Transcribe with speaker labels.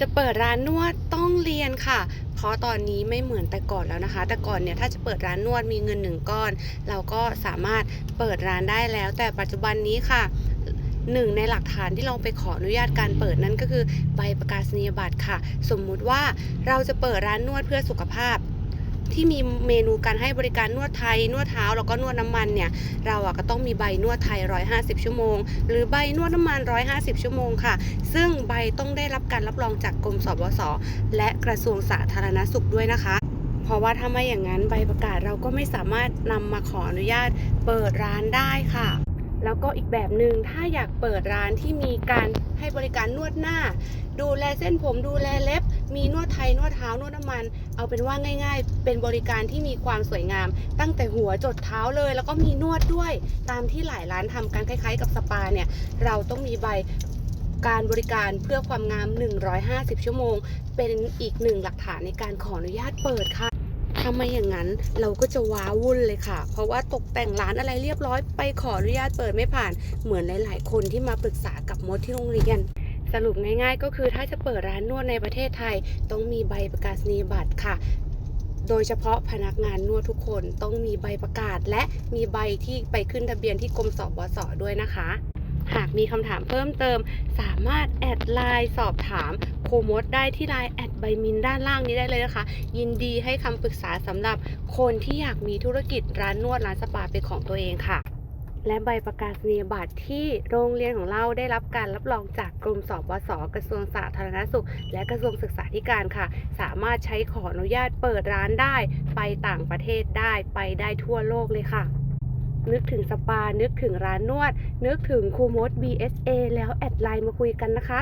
Speaker 1: จะเปิดร้านนวดต้องเรียนค่ะ เพราะตอนนี้ไม่เหมือนแต่ก่อนแล้วนะคะ แต่ก่อนเนี่ยถ้าจะเปิดร้านนวดมีเงินหนึ่งก้อน เราก็สามารถเปิดร้านได้แล้ว แต่ปัจจุบันนี้ค่ะหนึ่งในหลักฐานที่เราไปขออนุญาตการเปิดนั้นก็คือใบประกาศนียบัตรค่ะ สมมุติว่าเราจะเปิดร้านนวดเพื่อสุขภาพ ที่มีเมนูการให้บริการนวดไทย นวดเท้าแล้วก็นวดน้ำมันเนี่ยเราอะก็ต้องมีใบนวดไทย 150 ชั่วโมง หรือใบนวดน้ำมัน 150 ชั่วโมงค่ะ ซึ่งใบต้องได้รับการรับรองจากกรมสบสและกระทรวงสาธารณสุขด้วยนะคะเพราะว่าถ้าไม่อย่างนั้นใบประกาศเราก็ไม่สามารถนำมาขออนุญาตเปิดร้านได้ค่ะ แล้วก็อีกแบบหนึ่งถ้าอยากเปิดร้านที่มีการให้บริการนวดหน้า ดูแลเส้นผมดูแลเล็บ มีนวดไทยนวดเท้านวดน้ำมัน เอาเป็นว่าง่าย ๆ เป็นบริการที่มีความสวยงาม ตั้งแต่หัวจดเท้าเลย แล้วก็มีนวดด้วย ตามที่หลายร้านทำกันคล้ายๆ กับสปาเนี่ยเราต้องมีใบการบริการเพื่อความงาม 150 ชั่วโมง เป็นอีกหนึ่งหลักฐานในการขออนุญาตเปิดค่ะ ถ้าไม่อย่างนั้นเราก็จะว้าวุ่นเลยค่ะ เพราะว่าตกแต่งร้านอะไรเรียบร้อยไปขออนุญาตเปิดไม่ผ่านเหมือนหลาย ๆ คนที่มาปรึกษากับมดที่โรงเรียนสรุปง่ายๆ ก็คือถ้าจะเปิดร้านนวดในประเทศไทย ต้องมีใบประกาศนียบัตรค่ะ โดยเฉพาะพนักงานนวดทุกคนต้องมีใบประกาศ และมีใบที่ไปขึ้นทะเบียนที่กรมสบสด้วยนะคะ หากมีคำถามเพิ่มเติม สามารถแอดไลน์สอบถามโคมดได้ที่ไลน์แอดใบมินด้านล่างนี้ได้เลยนะคะ ยินดีให้คำปรึกษาสำหรับคนที่อยากมีธุรกิจร้านนวดร้านสปาเป็นของตัวเองค่ะ และใบประกาศนียบัตรที่โรงเรียนของเราได้รับการรับรองจากกรมสอบวสกระทรวงสาธารณสุข และกระทรวงศึกษาธิการค่ะ สามารถใช้ขออนุญาตเปิดร้านได้ ไปต่างประเทศได้ไปได้ทั่วโลกเลยค่ะ นึกถึงสปา นึกถึงร้านนวด นึกถึงครูมด BSA แล้วแอดไลน์มาคุยกันนะคะ